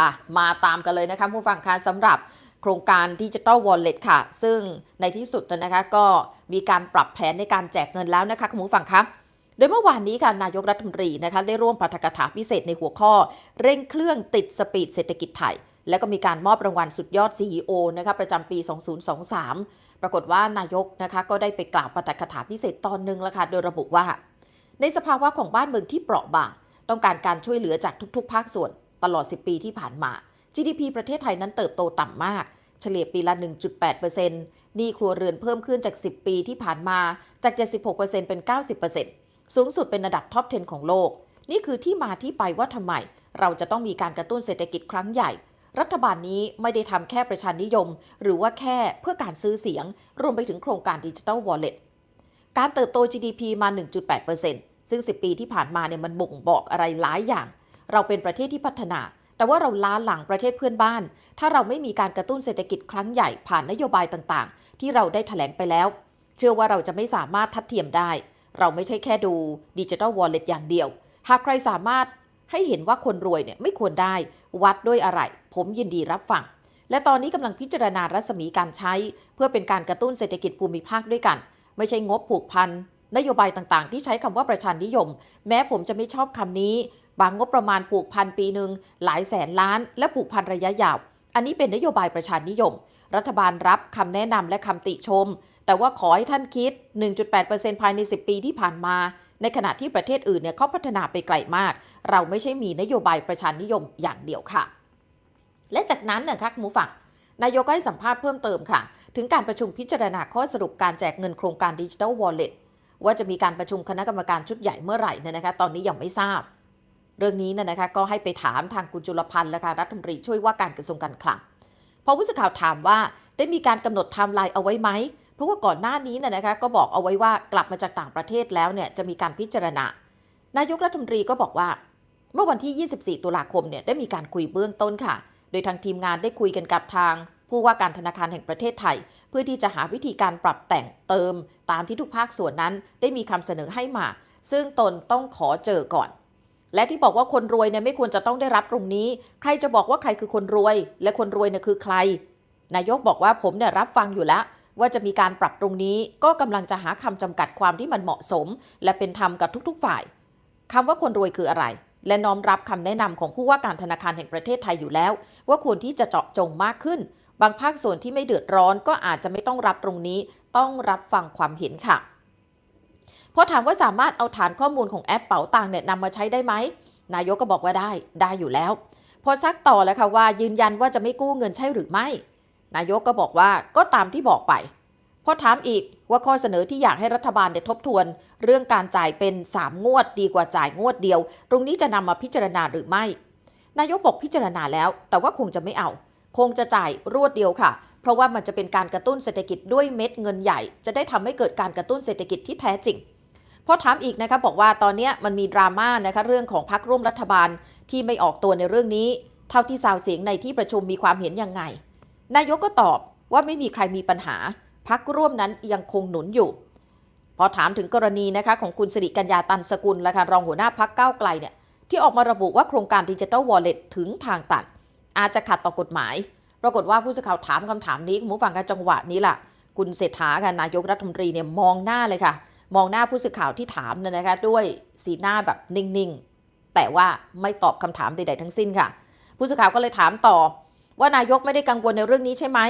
อะมาตามกันเลยนะคะผู้ฟังคะสำหรับโครงการดิจิ t a ลวอลเล็ตค่ะ ซึ่งในที่สุดนะคะก็มีการปรับแผนในการแจกเงินแล้วนะคะคุณผู้ฟังคะโดยเมื่อวานนี้ค่ะนายกรัฐมนตรีนะคะได้ร่วมปาฐกถาพิเศษในหัวข้อ เร่งเครื่องติดสปีดเศรษฐกิจไทย แล้วก็มีการมอบรางวัลสุดยอด CEO นะคะประจำปี 2023 ปรากฏว่านายกนะคะก็ได้ไปกล่าวปาฐกถาพิเศษตอนหนึ่งแล้วค่ะโดยระบุว่า ในสภาวะของบ้านเมืองที่เปราะบาง ต้องการการช่วยเหลือจากทุกๆ ภาคส่วน ตลอด 10 ปีที่ผ่านมา GDP ประเทศไทยนั้นเติบโตต่ำมาก เฉลี่ยปีละ 1.8%นี้ครัวเรือนเพิ่มขึ้นจาก 10 ปีที่ผ่านมาจาก 76%เป็น 90%สูงสุดเป็นระดับท็อป 10 ของโลก นี่คือที่มาที่ไปว่าทำไม เราจะต้องมีการกระตุ้นเศรษฐกิจครั้งใหญ่ รัฐบาลนี้ไม่ได้ทำแค่ประชานิยม หรือว่าแค่เพื่อการซื้อเสียง รวมไปถึงโครงการดิจิ t a ลวอลเล็ตการเติบโต GDP มา 1.8%ซึ่ง 10 ปีที่ผ่านมาเนี่ยมันบ่งบอกอะไรหลายอย่าง เราเป็นประเทศที่พัฒนา แต่ว่าเราล้าหลังประเทศเพื่อนบ้าน ถ้าเราไม่มีการกระตุ้นเศรษฐกิจครั้งใหญ่ผ่านนโยบายต่างๆ ที่เราได้แถลงไปแล้ว เชื่อว่าเราจะไม่สามารถทัดเทียมได้ เราไม่ใช่แค่ดูดิจิ t a ลวอลเล็ตอย่างเดียว หากใครสามารถให้เห็นว่าคนรวยเนี่ยไม่ควรได้ วัดด้วยอะไร ผมยินดีรับฟังและตอนนี้กำลังพิจารณารัศมีการใช้ เพื่อเป็นการกระตุ้นเศรษฐกิจภูมิภาคด้วยกัน ไม่ใช่งบผูกพันนโยบายต่างๆ ที่ใช้คำว่าประชานิยม แม้ผมจะไม่ชอบคำนี้ บางงบประมาณผูกพันปีหนึ่งหลายแสนล้าน และผูกพันระยะยาว อันนี้เป็นนโยบายประชานิยม รัฐบาลรับคำแนะนำและคำติชม แต่ว่าขอให้ท่านคิด 1.8%ภายใน 10 ปีที่ผ่านมา ในขณะที่ประเทศอื่นเนี่ยเขาพัฒนาไปไกลมาก เราไม่ใช่มีนโยบายประชานิยมอย่างเดียวค่ะ และจากนั้นนะคะคุณผู้ฟังนายกก็ให้สัมภาษณ์เพิ่มเติมค่ะ ถึงการประชุมพิจารณาข้อสรุปการแจกเงินโครงการดิจิ t a ลวอลเล็ตว่าจะมีการประชุมคณะกรรมการชุดใหญ่เมื่อไหร่เนี่ยนะคะ ตอนนี้ยังไม่ทราบ เรื่องนี้นี่ยนะคะก็ให้ไปถามทางคุณจุลพันธ์และค่ะรัฐมนตรีช่วยว่าการกระทรวงการคลังพอผู้สื่อข่าวถามว่าได้มีการกำหนดไทม์ไลน์เอาไว้ไหม เพราะว่าก่อนหน้านี้นี่ยนะคะก็บอกเอาไว้ว่ากลับมาจากต่างประเทศแล้วเนี่ยจะมีการพิจารณา นายกรัฐมนตรีก็บอกว่า เมื่อวันที่ 24 ตุลาคมเนี่ยได้มีการคุยเบื้องต้นค่ะ โดยทางทีมงานได้คุยกันกับทางผู้ว่าการธนาคารแห่งประเทศไทย เพื่อที่จะหาวิธีการปรับแต่งเติม ตามที่ทุกภาคส่วนนั้นได้มีคำเสนอให้มา ซึ่งตนต้องขอเจอก่อน และที่บอกว่าคนรวยเนี่ยไม่ควรจะต้องได้รับตรงนี้ ใครจะบอกว่าใครคือคนรวย และคนรวยเนี่ยคือใคร นายกบอกว่าผมเนี่ยรับฟังอยู่แล้วว่าจะมีการปรับตรงนี้ก็กำลังจะหาคำจำกัดความที่มันเหมาะสม และเป็นธรรมกับทุกๆฝ่ายคำว่าคนรวยคืออะไร และน้อมรับคำแนะนำของผู้ว่าการธนาคารแห่งประเทศไทยอยู่แล้ว ว่าควรที่จะเจาะจงมากขึ้น บางภาคส่วนที่ไม่เดือดร้อนก็อาจจะไม่ต้องรับตรงนี้ ต้องรับฟังความเห็นค่ะ พอถามว่าสามารถเอาฐานข้อมูลของแอปเป๋าตังเนี่ยนำมาใช้ได้ไหม นายกก็บอกว่าได้ได้อยู่แล้ว พอซักต่อแล้วค่ะว่ายืนยันว่าจะไม่กู้เงินใช่หรือไม่ นายกก็บอกว่าก็ตามที่บอกไป พอถามอีกว่าข้อเสนอที่อยากให้รัฐบาลเนี่ยทบทวน เรื่องการจ่ายเป็น 3 งวดดีกว่าจ่ายงวดเดียว ตรงนี้จะนำมาพิจารณาหรือไม่ นายกบอกพิจารณาแล้ว แต่ว่าคงจะไม่เอา คงจะจ่ายรวดเดียวค่ะเพราะว่ามันจะเป็นการกระตุ้นเศรษฐกิจด้วยเม็ดเงินใหญ่ จะได้ทำให้เกิดการกระตุ้นเศรษฐกิจที่แท้จริง พอถามอีกนะคะบอกว่าตอนนี้มันมีดราม่านะคะเรื่องของพักร่วมรัฐบาลที่ไม่ออกตัวในเรื่องนี้ เท่าที่สาวเสียงในที่ประชุมมีความเห็นยังไง นายกก็ตอบว่าไม่มีใครมีปัญหาพักร่วมนั้นยังคงหนุนอยู่ พอถามถึงกรณีนะคะของคุณสิริกัญญาตันสกุลและค่ะรองหัวหน้าพักก้าวไกลเนี่ยที่ออกมาระบุว่าโครงการดิจิ t a ลวอลเล็ตถึงทางตันอาจจะขัดต่อกฎหมาย ปรากฏว่าผู้สื่อข่าวถามคำถามนี้คุณผู้ฟังกันจังหวะนี้ล่ะ คุณเศรษฐาค่ะนายกรัฐมนตรีเนี่ยมองหน้าเลยค่ะ มองหน้าผู้สื่อข่าวที่ถามเนี่ยนะคะด้วยสีหน้าแบบนิ่งๆ แต่ว่าไม่ตอบคำถามใดๆทั้งสิ้นค่ะ ผู้สื่อข่าวก็เลยถามต่อ ว่านายกไม่ได้กังวลในเรื่องนี้ใช่ไหม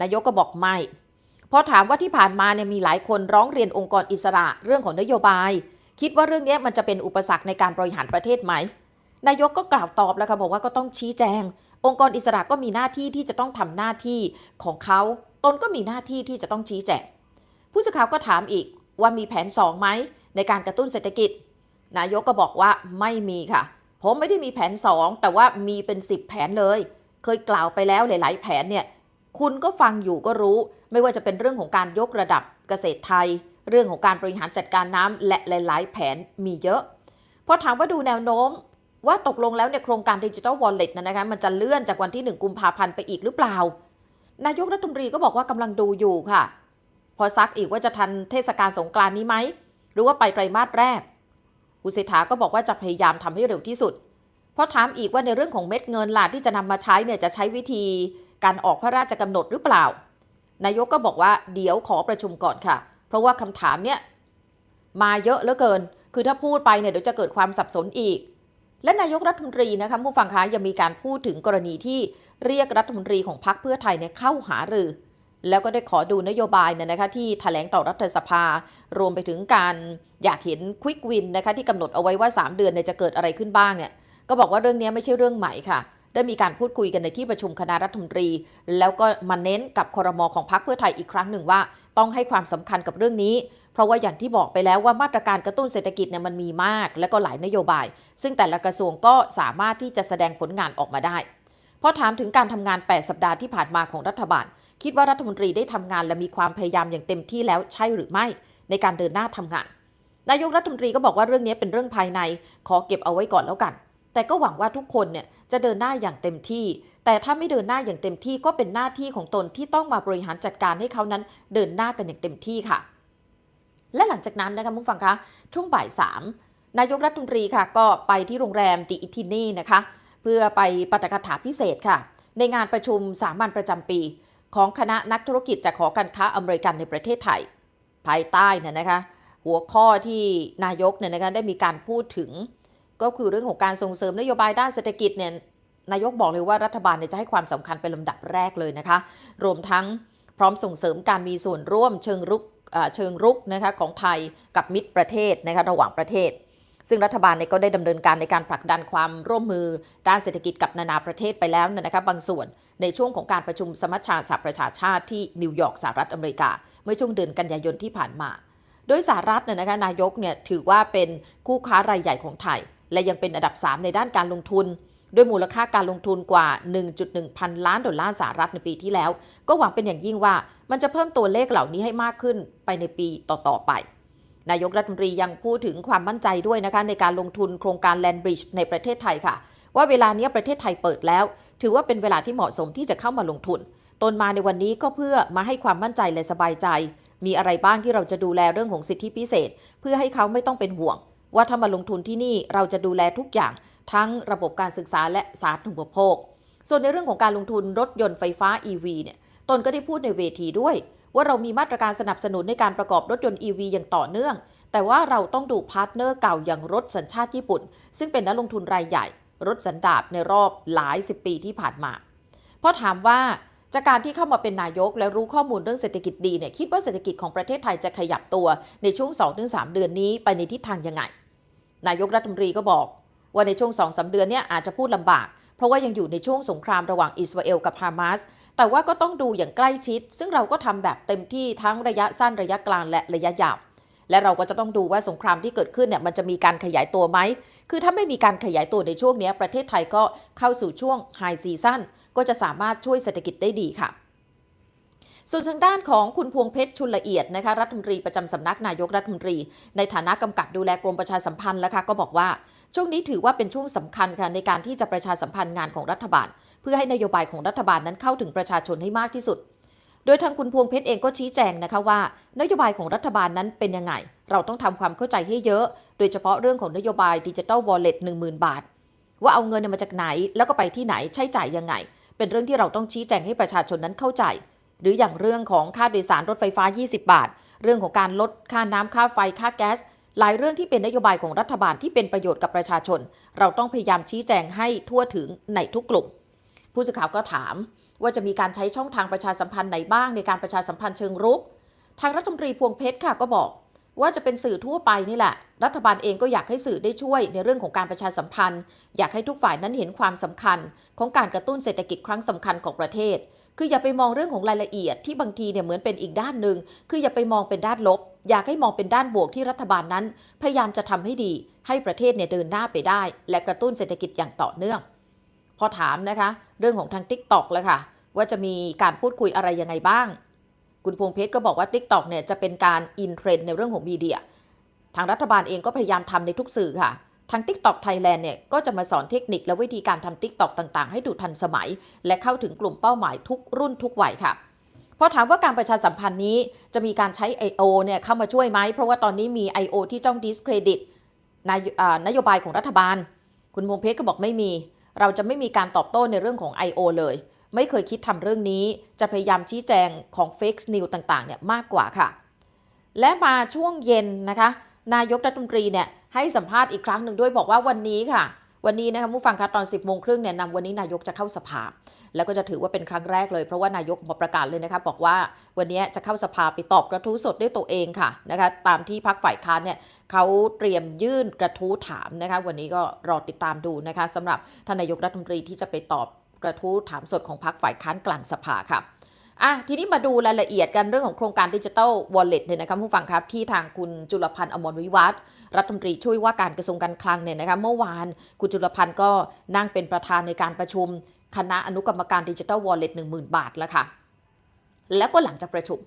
นายกก็บอกไม่พอถามว่าที่ผ่านมาเนี่ยมีหลายคนร้องเรียนองค์กรอิสระเรื่องของนโยบาย คิดว่าเรื่องนี้มันจะเป็นอุปสรรคในการบริหารประเทศไหม นายกก็กล่าวตอบแล้วค่ะบอกว่าก็ต้องชี้แจง องค์กรอิสระก็มีหน้าที่ที่จะต้องทำหน้าที่ของเขาตนก็มีหน้าที่ที่จะต้องชี้แจงผู้สื่อข่าวก็ถามอีก ว่ามีแผน 2 ไหม ในการกระตุ้นเศรษฐกิจ นายกก็บอกว่าไม่มีค่ะ ผมไม่ได้มีแผน 2 แต่ว่ามีเป็น 10 แผนเลย เคยกล่าวไปแล้วหลาย ๆ แผนเนี่ยคุณก็ฟังอยู่ก็รู้ ไม่ว่าจะเป็นเรื่องของการยกระดับเกษตรไทย เรื่องของการบริหารจัดการน้ำและหลาย ๆ แผนมีเยอะพอถามว่าดูแนวโน้มว่าตกลงแล้วเนี่ยโครงการดิจิ t a ลวอลเล็ตนะนะคะ มันจะเลื่อนจากวันที่ 1 กุมภาพันธ์ไปอีกหรือเปล่า นายกรัฐมนตรีก็บอกว่ากำลังดูอยู่ค่ะ พอซักอีกว่าจะทันเทศกาลสงกรานนี้ไหม หรือว่าไปไตรมาสแรกอุเศรษฐาก็บอกว่าจะพยายามทำให้เร็วที่สุดพอถามอีกว่าในเรื่องของเม็ดเงินล่ะที่จะนำมาใช้เนี่ยจะใช้วิธีการออกพระราชกำหนดหรือเปล่า นายกก็บอกว่าเดี๋ยวขอประชุมก่อนค่ะ เพราะว่าคำถามเนี่ยมาเยอะเหลือเกิน คือถ้าพูดไปเนี่ยเดี๋ยวจะเกิดความสับสนอีก และนายกรัฐมนตรีนะคะผู้ฟังคะยังมีการพูดถึงกรณีที่เรียกรัฐมนตรีของพรรคเพื่อไทยเนี่ยเข้าหารือ แล้วก็ได้ขอดูนโยบายเนี่ยนะคะที่แถลงต่อรัฐสภา รวมไปถึงการอยากเห็นควิกวินนะคะที่กำหนดเอาไว้ว่า 3 เดือนเนี่ยจะเกิดอะไรขึ้นบ้างเนี่ยก็บอกว่าเรื่องนี้ไม่ใช่เรื่องใหม่ค่ะ ได้มีการพูดคุยกันในที่ประชุมคณะรัฐมนตรี แล้วก็มาเน้นกับคอรมอของพรรคเพื่อไทยอีกครั้งหนึ่งว่า ต้องให้ความสำคัญกับเรื่องนี้ เพราะว่าอย่างที่บอกไปแล้วว่ามาตรการกระตุ้นเศรษฐกิจเนี่ยมันมีมาก และก็หลายนโยบาย ซึ่งแต่ละกระทรวงก็สามารถที่จะแสดงผลงานออกมาได้พอถามถึงการทำงาน 8 สัปดาห์ที่ผ่านมาของรัฐบาล คิดว่ารัฐมนตรีได้ทำงานและมีความพยายามอย่างเต็มที่แล้วใช่หรือไม่ ในการเดินหน้าทำงาน นายกรัฐมนตรีก็บอกว่าเรื่องนี้เป็นเรื่องภายใน ขอเก็บเอาไว้ก่อนแล้วกัน แต่ก็หวังว่าทุกคนเนี่ยจะเดินหน้าอย่างเต็มที่ แต่ถ้าไม่เดินหน้าอย่างเต็มที่ก็เป็นหน้าที่ของตนที่ต้องมาบริหารจัดการให้เขานั้นเดินหน้ากันอย่างเต็มที่ค่ะ และหลังจากนั้นนะคะมุกฟังคะช่วงบ่ายสามนายกรัฐมนตรีค่ะ ก็ไปที่โรงแรมดิอิทินี่นะคะ เพื่อไปปาฐกถาพิเศษค่ะ ในงานประชุมสามัญประจำปี ของคณะนักธุรกิจจากหอการค้าอเมริกันในประเทศไทย ภายใต้เนี่ยนะคะหัวข้อที่นายกเนี่ยนะคะได้มีการพูดถึง ก็คือเรื่องของการส่งเสริมนโยบายด้านเศรษฐกิจเนี่ยนายกบอกเลยว่ารัฐบาลเนี่ยจะให้ความสำคัญเป็นลำดับแรกเลยนะคะ รวมทั้งพร้อมส่งเสริมการมีส่วนร่วมเชิงรุกเชิงรุกนะคะของไทยกับมิตรประเทศนะคะระหว่างประเทศ ซึ่งรัฐบาลเนี่ยก็ได้ดำเนินการในการผลักดันความร่วมมือด้านเศรษฐกิจกับนานาประเทศไปแล้วนะคะบางส่วนในช่วงของการประชุมสมัชชาสหประชาชาติที่นิวยอร์กสหรัฐอเมริกา เมื่อช่วงเดือนกันยายนที่ผ่านมา โดยสหรัฐเนี่ยนะคะนายกเนี่ยถือว่าเป็นคู่ค้ารายใหญ่ของไทย และยังเป็นอันดับ 3 ในด้านการลงทุน ด้วยมูลค่าการลงทุนกว่า 1.1 พันล้านดอลลาร์สหรัฐในปีที่แล้ว ก็หวังเป็นอย่างยิ่งว่ามันจะเพิ่มตัวเลขเหล่านี้ให้มากขึ้นไปในปีต่อๆไป นายกรัฐมนตรียังพูดถึงความมั่นใจด้วยนะคะในการลงทุนโครงการแลนบริดจ์ในประเทศไทยค่ะ ว่าเวลานี้ประเทศไทยเปิดแล้ว ถือว่าเป็นเวลาที่เหมาะสมที่จะเข้ามาลงทุน ตนมาในวันนี้ก็เพื่อมาให้ความมั่นใจและสบายใจ มีอะไรบ้างที่เราจะดูแลเรื่องของสิทธิพิเศษ เพื่อให้เขาไม่ต้องเป็นห่วง ว่าถ้ามาลงทุนที่นี่เราจะดูแลทุกอย่าง ทั้งระบบการศึกษาและสาธารณูปโภค ส่วนในเรื่องของการลงทุนรถยนต์ไฟฟ้า EV เนี่ยตนก็ได้พูดในเวทีด้วย ว่าเรามีมาตรการสนับสนุนในการประกอบรถยนต์ EV อย่างต่อเนื่อง แต่ว่าเราต้องดูพาร์ทเนอร์เก่าอย่างรถสัญชาติญี่ปุ่น ซึ่งเป็นนักลงทุนรายใหญ่ รถสันดาปในรอบหลายสิบปีที่ผ่านมาเพราะถามว่าจากการที่เข้ามาเป็นนายกและรู้ข้อมูลเรื่องเศรษฐกิจดีเนี่ยคิดว่าเศรษฐกิจของประเทศไทยจะขยับตัวในช่วง 2-3 เดือนนี้ไปในทิศทางยังไง นายกรัฐมนตรีก็บอก ว่าในช่วง 2-3 เดือนเนี่ยอาจจะพูดลำบาก เพราะว่ายังอยู่ในช่วงสงครามระหว่างอิสราเอลกับฮามาส แต่ว่าก็ต้องดูอย่างใกล้ชิด ซึ่งเราก็ทำแบบเต็มที่ทั้งระยะสั้นระยะกลางและระยะยาวและเราก็จะต้องดูว่าสงครามที่เกิดขึ้นเนี่ยมันจะมีการขยายตัวไหม คือถ้าไม่มีการขยายตัวในช่วงนี้ประเทศไทยก็เข้าสู่ช่วงไฮซีซั่นก็จะสามารถช่วยเศรษฐกิจได้ดีค่ะ ส่วนทางด้านของคุณพวงเพชรชุนละเอียดนะคะรัฐมนตรีประจำสำนักนายกรัฐมนตรี ในฐานะกำกับดูแลกรมประชาสัมพันธ์แล้วค่ะก็บอกว่า ช่วงนี้ถือว่าเป็นช่วงสำคัญค่ะในการที่จะประชาสัมพันธ์งานของรัฐบาล เพื่อให้นโยบายของรัฐบาลนั้นเข้าถึงประชาชนให้มากที่สุด โดยทางคุณพวงเพชรเองก็ชี้แจงนะคะว่า นโยบายของรัฐบาลนั้นเป็นยังไง เราต้องทำความเข้าใจให้เยอะ โดยเฉพาะเรื่องของนโยบายดิจิ t a ลวอลเล็ตหนึ่งหมื่นบาท ว่าเอาเงินมาจากไหน แล้วก็ไปที่ไหนใช้จ่ายยังไง เป็นเรื่องที่เราต้องชี้แจงให้ประชาชนนั้นเข้าใจ หรืออย่างเรื่องของค่าโดยสารรถไฟฟ้า 20 บาท เรื่องของการลดค่าน้ำค่าไฟค่าแก๊สหลายเรื่องที่เป็นนโยบายของรัฐบาลที่เป็นประโยชน์กับประชาชน เราต้องพยายามชี้แจงให้ทั่วถึงในทุกกลุ่ม ผู้สื่อข่าวก็ถาม ว่าจะมีการใช้ช่องทางประชาสัมพันธ์ไหนบ้างในการประชาสัมพันธ์เชิงรุก ทางรัฐมนตรีพวงเพชรค่ะก็บอก ว่าจะเป็นสื่อทั่วไปนี่แหละ รัฐบาลเองก็อยากให้สื่อได้ช่วยในเรื่องของการประชาสัมพันธ์ อยากให้ทุกฝ่ายนั้นเห็นความสำคัญ ของการกระตุ้นเศรษฐกิจครั้งสำคัญของประเทศ คืออย่าไปมองเรื่องของรายละเอียดที่บางทีเนี่ยเหมือนเป็นอีกด้านหนึ่งคืออย่าไปมองเป็นด้านลบ อยากให้มองเป็นด้านบวกที่รัฐบาลนั้น พยายามจะทำให้ดี ให้ประเทศเนี่ยเดินหน้าไปได้ และกระตุ้นเศรษฐกิจอย่างต่อเนื่อง พอถามนะคะ เรื่องของทาง t ิ k t o k แล้วค่ะ ว่าจะมีการพูดคุยอะไรยังไงบ้าง คุณพวงเพชรก็บอกว่า t ิ k t o k เนี่ยจะเป็นการอินเทรนด์ในเรื่องของมีเดีย ทางรัฐบาลเองก็พยายามทำในทุกสื่อค่ะทาง TikTok Thailand เนี่ยก็จะมาสอนเทคนิคและวิธีการทำ TikTok ต่างๆ ให้ดูทันสมัย และเข้าถึงกลุ่มเป้าหมายทุกรุ่นทุกวัยค่ะพอถามว่าการประชาสัมพันธ์นี้จะมีการใช้ I.O. เนี่ยเข้ามาช่วยไหม เพราะว่าตอนนี้มี I.O. ที่จ้อง discredit นนโยบายของรัฐบาล คุณพงเพชรก็บอกไม่มี เราจะไม่มีการตอบโต้ในเรื่องของ I.O. เลย ไม่เคยคิดทำเรื่องนี้ จะพยายามชี้แจงของ Fake News ต่างๆเนี่ยมากกว่าค่ะ และมาช่วงเย็นนะคะ นายกรัฐมนตรีเนี่ยให้สัมภาษณ์อีกครั้งหนึ่งด้วยบอกว่าวันนี้ค่ะ วันนี้นะคะผู้ฟังคะตอน 10โมงครึ่งเนี่ยนำวันนี้นายกจะเข้าสภา แล้วก็จะถือว่าเป็นครั้งแรกเลยเพราะว่านายกมาประกาศเลยนะคะบอกว่าวันนี้จะเข้าสภาไปตอบกระทู้สดด้วยตัวเองค่ะนะคะตามที่พักฝ่ายค้านเนี่ยเขาเตรียมยื่นกระทู้ถามนะคะวันนี้ก็รอติดตามดูนะคะสำหรับท่านนายกรัฐมนตรีที่จะไปตอบกระทู้ถามสดของพักฝ่ายค้านกลางสภาค่ะอะทีนี้มาดูรายละเอียดกันเรื่องของโครงการดิจิทัลวอลเล็ตเนี่ยนะคะผู้ฟังครับ ที่ทางคุณจุลพันธ์อมรวิวัฒน์รัฐมนตรีช่วยว่าการกระทรวงการคลังเนี่ยนะคะเมื่อวานคุณจุลพันธ์ก็นั่งเป็นประธานในการประชุม คณะอนุกรรมการดิจิทัลวอลเล็ตหนึ่งหมื่นบาทแล้วค่ะ แล้วก็หลังจากประชุม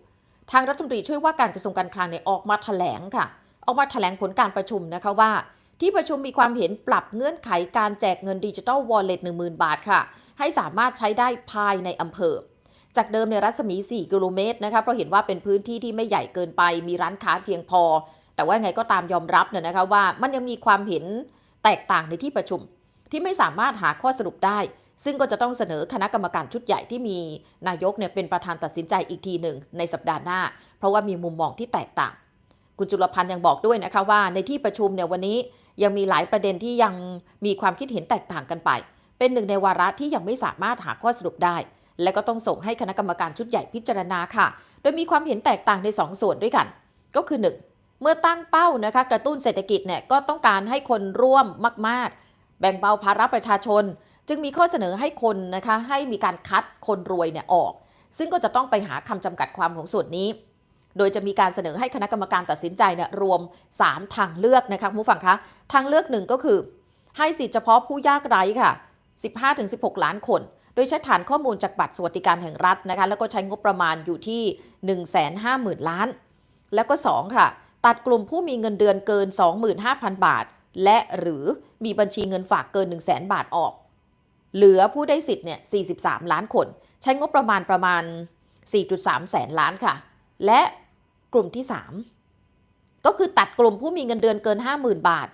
ทางรัฐมนตรีช่วยว่าการกระทรวงการคลังเนี่ยออกมาแถลงค่ะ ออกมาแถลงผลการประชุมนะคะว่า ที่ประชุมมีความเห็นปรับเงื่อนไขการแจกเงินดิจิทัลวอลเล็ตหนึ่งหมื่นบาทค่ะ ให้สามารถใช้ได้ภายในอำเภอ จากเดิมในรัศมี 4 กิโลเมตรนะคะเพราะเห็นว่าเป็นพื้นที่ที่ไม่ใหญ่เกินไป มีร้านค้าเพียงพอ แต่ว่าไงก็ตามยอมรับเนี่ยนะคะว่ามันยังมีความเห็นแตกต่างในที่ประชุมที่ไม่สามารถหาข้อสรุปได้ ซึ่งก็จะต้องเสนอคณะกรรมการชุดใหญ่ที่มีนายกเนี่ยเป็นประธานตัดสินใจอีกทีหนึ่งในสัปดาห์หน้า เพราะว่ามีมุมมองที่แตกต่าง คุณจุลพันธ์ยังบอกด้วยนะคะว่าในที่ประชุมเนี่ยวันนี้ยังมีหลายประเด็นที่ยังมีความคิดเห็นแตกต่างกันไป เป็นหนึ่งในวาระที่ยังไม่สามารถหาข้อสรุปได้ และก็ต้องส่งให้คณะกรรมการชุดใหญ่พิจารณาค่ะ โดยมีความเห็นแตกต่างใน 2 ส่วนด้วยกัน ก็คือ 1 เมื่อตั้งเป้านะคะกระตุ้นเศรษฐกิจเนี่ยก็ต้องการให้คนร่วมมาก ๆ แบ่งเบาภาระประชาชน จึงมีข้อเสนอให้คนนะคะให้มีการคัดคนรวยเนี่ยออก ซึ่งก็จะต้องไปหาคำจำกัดความของส่วนนี้ โดยจะมีการเสนอให้คณะกรรมการตัดสินใจเนี่ยรวม 3 ทางเลือกนะคะผู้ฟังคะทางเลือกหนึ่งก็คือ ให้สิทธิเฉพาะผู้ยากไร้ค่ะ 15-16 ล้านคน โดยใช้ฐานข้อมูลจากบัตรสวัสดิการแห่งรัฐนะคะแล้วก็ใช้งบประมาณอยู่ที่ 150,000 ล้าน แล้วก็ 2 ค่ะ ตัดกลุ่มผู้มีเงินเดือนเกิน 25,000 บาท และหรือมีบัญชีเงินฝากเกิน 1,000 0 บาทออก เหลือผู้ได้สิทธิ์เนี่ย 43 ล้านคน ใช้งบประมาณประมาณ 4.3 แสนล้านค่ะ และกลุ่มที่ 3 ก็คือตัดกลุ่มผู้มีเงินเดือนเกิน 50,000 บาท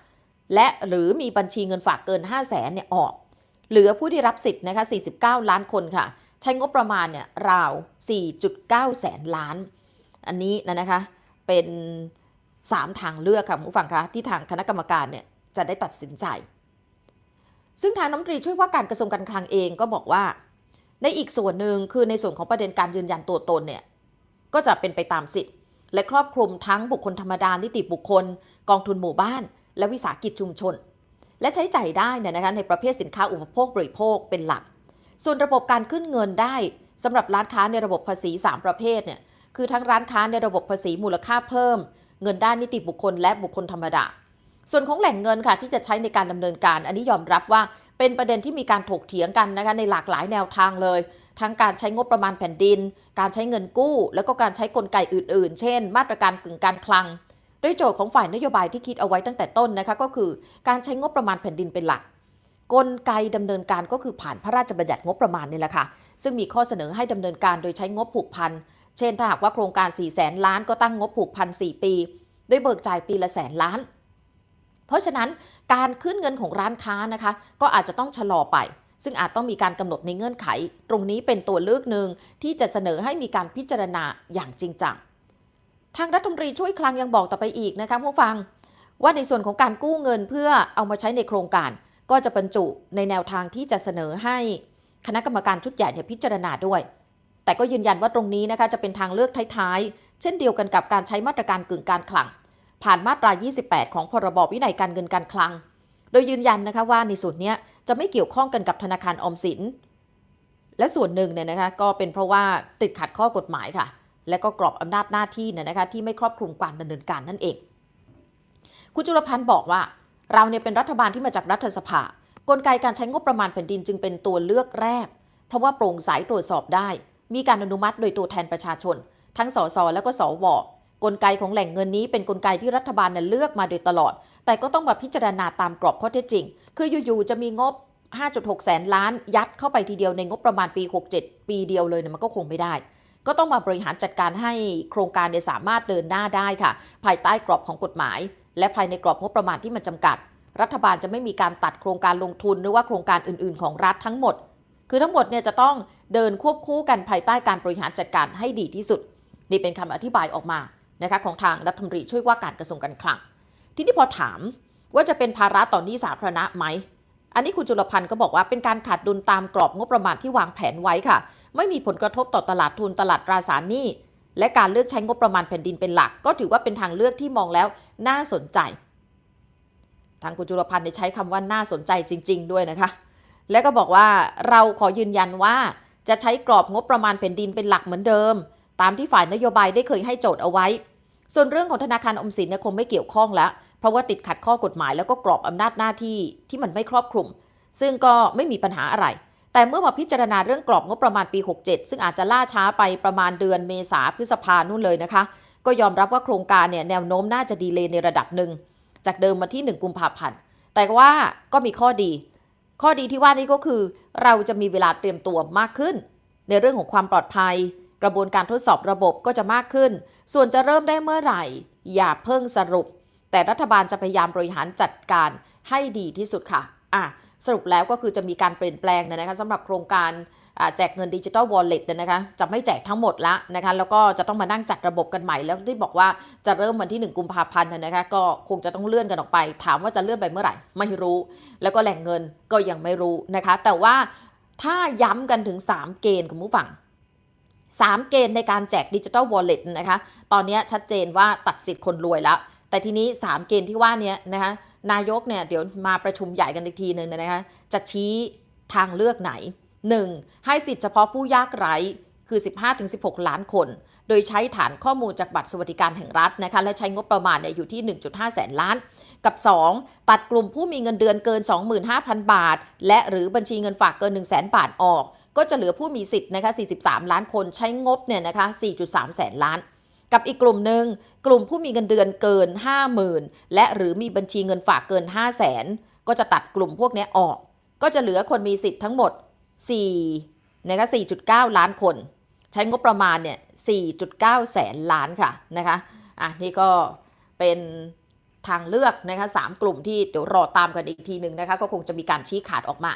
และหรือมีบัญชีเงินฝากเกิน 5 0 0แสนเนี่ยออก เหลือผู้ที่รับสิทธิ์นะคะ 49 ล้านคนค่ะ ใช้งบประมาณเนี่ยราว 4.9 แสนล้าน อันนี้นะนะคะเป็น 3 ทางเลือกค่ะผู้ฟังคะที่ทางคณะกรรมการเนี่ยจะได้ตัดสินใจ ซึ่งทางน้ำตรีช่วยว่าการกระทรวงการคลังเองก็บอกว่า ในอีกส่วนหนึ่งคือในส่วนของประเด็นการยืนยันตัวตนเนี่ยก็จะเป็นไปตามสิทธิ์ และครอบคลุมทั้งบุคคลธรรมดา นิติบุคคล กองทุนหมู่บ้าน และวิสาหกิจชุมชน และใช้จ่ายได้เนี่ยนะคะในประเภทสินค้าอุปโภคบริโภคเป็นหลัก ส่วนระบบการขึ้นเงินได้สำหรับร้านค้าในระบบภาษี 3 ประเภทเนี่ยคือทั้งร้านค้าในระบบภาษีมูลค่าเพิ่ม เงินด้านนิติบุคคล และบุคคลธรรมดา ส่วนของแหล่งเงินค่ะที่จะใช้ในการดำเนินการ อันนี้ยอมรับว่าเป็นประเด็นที่มีการถกเถียงกันนะคะในหลากหลายแนวทางเลย ทั้งการใช้งบประมาณแผ่นดิน การใช้เงินกู้ แล้วก็การใช้กลไกอื่น ๆ เช่น มาตรการกึ่งการคลังโดยโจทย์ของฝ่ายนโยบายที่คิดเอาไว้ตั้งแต่ต้นนะคะก็คือการใช้งบประมาณแผ่นดินเป็นหลัก กลไกดำเนินการก็คือผ่านพระราชบัญญัติงบประมาณนี่แหละค่ะ ซึ่งมีข้อเสนอให้ดำเนินการโดยใช้งบผูกพัน เช่นถ้าหากว่าโครงการ4 0 0แสนล้านก็ตั้งงบผูกพัน4ปี โดยเบิกจ่ายปีละแสนล้าน เพราะฉะนั้นการขึ้นเงินของร้านค้านะคะ ก็อาจจะต้องชะลอไป ซึ่งอาจต้องมีการกำหนดในเงื่อนไข ตรงนี้เป็นตัวเลือกหนึ่งที่จะเสนอให้มีการพิจารณาอย่างจริงจังทางรัฐมนตรีช่วยคลังยังบอกต่อไปอีกนะคะผู้ฟัง ว่าในส่วนของการกู้เงินเพื่อเอามาใช้ในโครงการ ก็จะบรรจุในแนวทางที่จะเสนอให้คณะกรรมการชุดใหญ่เนี่ยพิจารณาด้วย แต่ก็ยืนยันว่าตรงนี้นะคะจะเป็นทางเลือกท้ายๆ เช่นเดียวกันกับการใช้มาตรการกึ่งการคลัง ผ่านมาตรา 28 ของพรบวินัยการเงินการคลัง โดยยืนยันนะคะว่าในส่วนนี้จะไม่เกี่ยวข้องกันกับธนาคารออมสิน และส่วนหนึ่งเนี่ยนะคะก็เป็นเพราะว่าติดขัดข้อกฎหมายค่ะ และก็กรอบอำนาจหน้าที่เนี่ยนะคะที่ไม่ครอบคลุมการดำเนินการนั่นเอง คุณจุลพันธ์บอกว่า เราเนี่ยเป็นรัฐบาลที่มาจากรัฐสภากลไกการใช้งบประมาณแผ่นดินจึงเป็นตัวเลือกแรก เพราะว่าโปร่งใสตรวจสอบได้ มีการอนุมัติโดยตัวแทนประชาชน ทั้งสสแล้วก็สว กลไกของแหล่งเงินนี้เป็นกลไกที่รัฐบาลเนี่ยเลือกมาโดยตลอด แต่ก็ต้องมาพิจารณาตามกรอบข้อเท็จจริง คืออยู่ๆจะมีงบ 5.6 แสนล้านยัดเข้าไปทีเดียวในงบประมาณปี 67 ปีเดียวเลยเนี่ยมันก็คงไม่ได้ ก็ต้องมาบริหารจัดการให้โครงการเนี่ยสามารถเดินหน้าได้ค่ะ ภายใต้กรอบของกฎหมาย และภายในกรอบงบประมาณที่มันจำกัด รัฐบาลจะไม่มีการตัดโครงการลงทุนหรือว่าโครงการอื่น ๆ ของรัฐทั้งหมด คือทั้งหมดเนี่ยจะต้องเดินควบคู่กันภายใต้การบริหารจัดการให้ดีที่สุด นี่เป็นคำอธิบายออกมา นะคะของทางรัฐมนตรีช่วยว่าการกระทรวงการคลัง ทีนี้พอถามว่าจะเป็นภาระต่อนหนี้สาธารณะไหม อันนี้คุณจุลพันธ์ก็บอกว่าเป็นการขาดดุลตามกรอบงบประมาณที่วางแผนไว้ค่ะ ไม่มีผลกระทบต่อตลาดทุนตลาดตราสารหนี้ และการเลือกใช้งบประมาณแผ่นดินเป็นหลัก ก็ถือว่าเป็นทางเลือกที่มองแล้วน่าสนใจ ทางคุณจุลพันธ์ใช้คำว่าน่าสนใจจริง ๆ ด้วยนะคะ และก็บอกว่าเราขอยืนยันว่าจะใช้กรอบงบประมาณแผ่นดินเป็นหลักเหมือนเดิม ตามที่ฝ่ายนโยบายได้เคยให้โจทย์เอาไว้ ส่วนเรื่องของธนาคารอมสินเนี่ยคงไม่เกี่ยวข้องแล้วเพราะว่าติดขัดข้อกฎหมายแล้วก็กรอบอำนาจหน้าที่ที่มันไม่ครอบคลุม ซึ่งก็ไม่มีปัญหาอะไร แต่เมื่อมาพิจารณาเรื่องกรอบงบประมาณปี 67 ซึ่งอาจจะล่าช้าไปประมาณเดือนเมษาพฤษภานู่นเลยนะคะ ก็ยอมรับว่าโครงการเนี่ยแนวโน้มน่าจะดีเลย์ในระดับหนึ่งจากเดิมมาที่ 1 กุมภาพันธ์แต่ว่าก็มีข้อดี ข้อดีที่ว่านี้ก็คือ เราจะมีเวลาเตรียมตัวมากขึ้น ในเรื่องของความปลอดภัย กระบวนการทดสอบระบบก็จะมากขึ้น ส่วนจะเริ่มได้เมื่อไหร่ อย่าเพิ่งสรุป แต่รัฐบาลจะพยายามบริหารจัดการให้ดีที่สุดค่ะอะสรุปแล้วก็คือจะมีการเปลี่ยนแปลงนะคะสำหรับโครงการแจกเงินดิจิ t a ลวอลเล็ตนะคะจะไม่แจกทั้งหมดละนะคะแล้วก็จะต้องมานั่งจัดระบบกันใหม่ แล้วที่บอกว่าจะเริ่มวันที่ 1 กุมภาพันธ์นะคะก็คงจะต้องเลื่อนกันออกไป ถามว่าจะเลื่อนไปเมื่อไหร่ ไม่รู้ แล้วก็แหล่งเงินก็ยังไม่รู้นะคะ แต่ว่าถ้าย้ำกันถึง 3 เกณฑ์คุณผู้ฟัง 3 เกณฑ์ในการแจกดิจิ t a ลวอลเล็ตนะคะ ตอนนี้ชัดเจนว่าตัดสิทธิ์คนรวยแล้ว แต่ทีนี้ 3 เกณฑ์ที่ว่านี้นะคะนายกเนี่ยเดี๋ยวมาประชุมใหญ่กันอีกทีหนึ่งนะคะจะชี้ทางเลือกไหน 1. ให้สิทธิ์เฉพาะผู้ยากไร้คือ 15-16 ล้านคน โดยใช้ฐานข้อมูลจากบัตรสวัสดิการแห่งรัฐนะคะ และใช้งบประมาณเนี่ยอยู่ที่ 1.5 แสนล้าน กับ 2. ตัดกลุ่มผู้มีเงินเดือนเกิน 25,000 บาท และหรือบัญชีเงินฝากเกิน 1 0 0 0 0 0 บาทออก ก็จะเหลือผู้มีสิทธิ์นะคะ43 ล้านคนใช้งบเนี่ยนะคะ4.3 แสนล้าน กับอีกกลุ่มหนึ่งกลุ่มผู้มีเงินเดือนเกิน 50,000 และหรือมีบัญชีเงินฝากเกิน 5 0 0แสนก็จะตัดกลุ่มพวกนี้ออก ก็จะเหลือคนมีสิทธิ์ทั้งหมด4นะคะ4.9 ล้านคน ใช้งบประมาณเนี่ย 4.9 แสนล้านค่ะนะคะอะนี่ก็เป็นทางเลือกนะคะสกลุ่มที่เดี๋ยวรอตามกันอีกทีหนึ่งนะคะก็คงจะมีการชี้ขาดออกมา